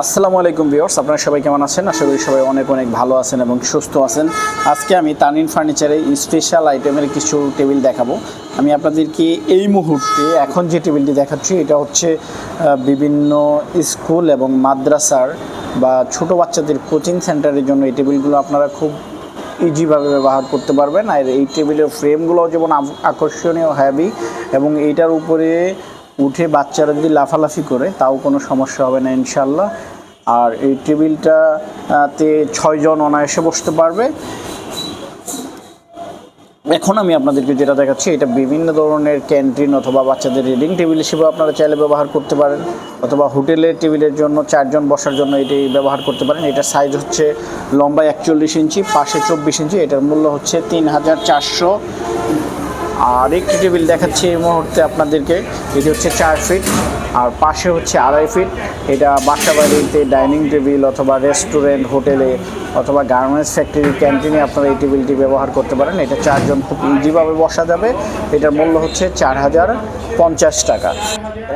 আসসালামু আলাইকুম ভিউয়ার্স, আপনারা সবাই কেমন আছেন? আশা করি সবাই অনেক অনেক ভালো আছেন এবং সুস্থ আছেন। আজকে আমি তানিন ফার্নিচারে স্পেশাল আইটেমের কিছু টেবিল দেখাবো। আমি আপনাদেরকে এই মুহূর্তে এখন যে টেবিলটি দেখাচ্ছি, এটা হচ্ছে বিভিন্ন স্কুল এবং মাদ্রাসার বা ছোট বাচ্চাদের কোচিং সেন্টারের জন্য এই টেবিলগুলো আপনারা খুব ইজিভাবে ব্যবহার করতে পারবেন। আর এই টেবিলের ফ্রেমগুলো যেমন আকর্ষণীয় হ্যাভি এবং এইটার উপরে উঠে বাচ্চারা যদি লাফালাফি করে, তাও কোনো সমস্যা হবে না ইনশাল্লাহ আর এই টেবিলটাতে ছয়জন অনায়াসে বসতে পারবে। এখন আমি আপনাদেরকে যেটা দেখাচ্ছি, এটা বিভিন্ন ধরনের ক্যান্টিন অথবা বাচ্চাদের রিডিং টেবিল হিসেবে আপনারা চাইলে ব্যবহার করতে পারেন। অথবা হোটেলের টেবিলের জন্য চারজন বসার জন্য এটি ব্যবহার করতে পারেন। এটা সাইজ হচ্ছে লম্বা একচল্লিশ ইঞ্চি, পাশে চব্বিশ ইঞ্চি। এটার মূল্য হচ্ছে তিন হাজার চারশো আর একটি টেবিল দেখাচ্ছি এই মুহূর্তে আপনাদেরকে। এটি হচ্ছে চার ফিট, আর পাশে হচ্ছে আড়াই ফিট। এটা বাসা বাড়িতে ডাইনিং টেবিল অথবা রেস্টুরেন্ট, হোটেলে অথবা গার্মেন্টস ফ্যাক্টরি, ক্যান্টিনে আপনারা এই টেবিলটি ব্যবহার করতে পারেন। এটা চারজন খুব ইজিভাবে বসা যাবে। এটার মূল্য হচ্ছে চার হাজার পঞ্চাশ টাকা।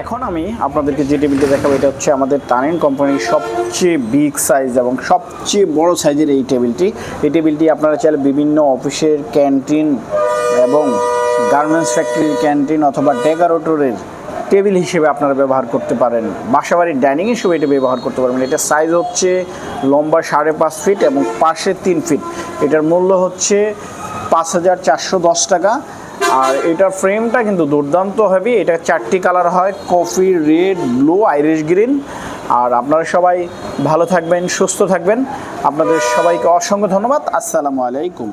এখন আমি আপনাদেরকে যে টেবিলটি দেখাবো, এটা হচ্ছে আমাদের টানিন কোম্পানির সবচেয়ে বিগ সাইজ এবং সবচেয়ে বড় সাইজের এই টেবিলটি। এই টেবিলটি আপনারা চাইলে বিভিন্ন অফিসের ক্যান্টিন এবং গার্মেন্টস ফ্যাক্টরির ক্যান্টিন অথবা ডেকারোটরের টেবিল হিসেবে আপনারা ব্যবহার করতে পারেন। বাসাবাড়ির ডাইনিং হিসেবে এটা ব্যবহার করতে পারবেন। এটার সাইজ হচ্ছে লম্বা সাড়ে পাঁচ ফিট এবং পাশে তিন ফিট এটার মূল্য হচ্ছে পাঁচ হাজার চারশো দশ টাকা। আর এটার ফ্রেমটা কিন্তু দুর্দান্ত হবে এটা চারটি কালার হয় coffee red blue Irish green আর আপনারা সবাই ভালো থাকবেন, সুস্থ থাকবেন। আপনাদের সবাইকে অসংখ্য ধন্যবাদ। আসসালামু আলাইকুম।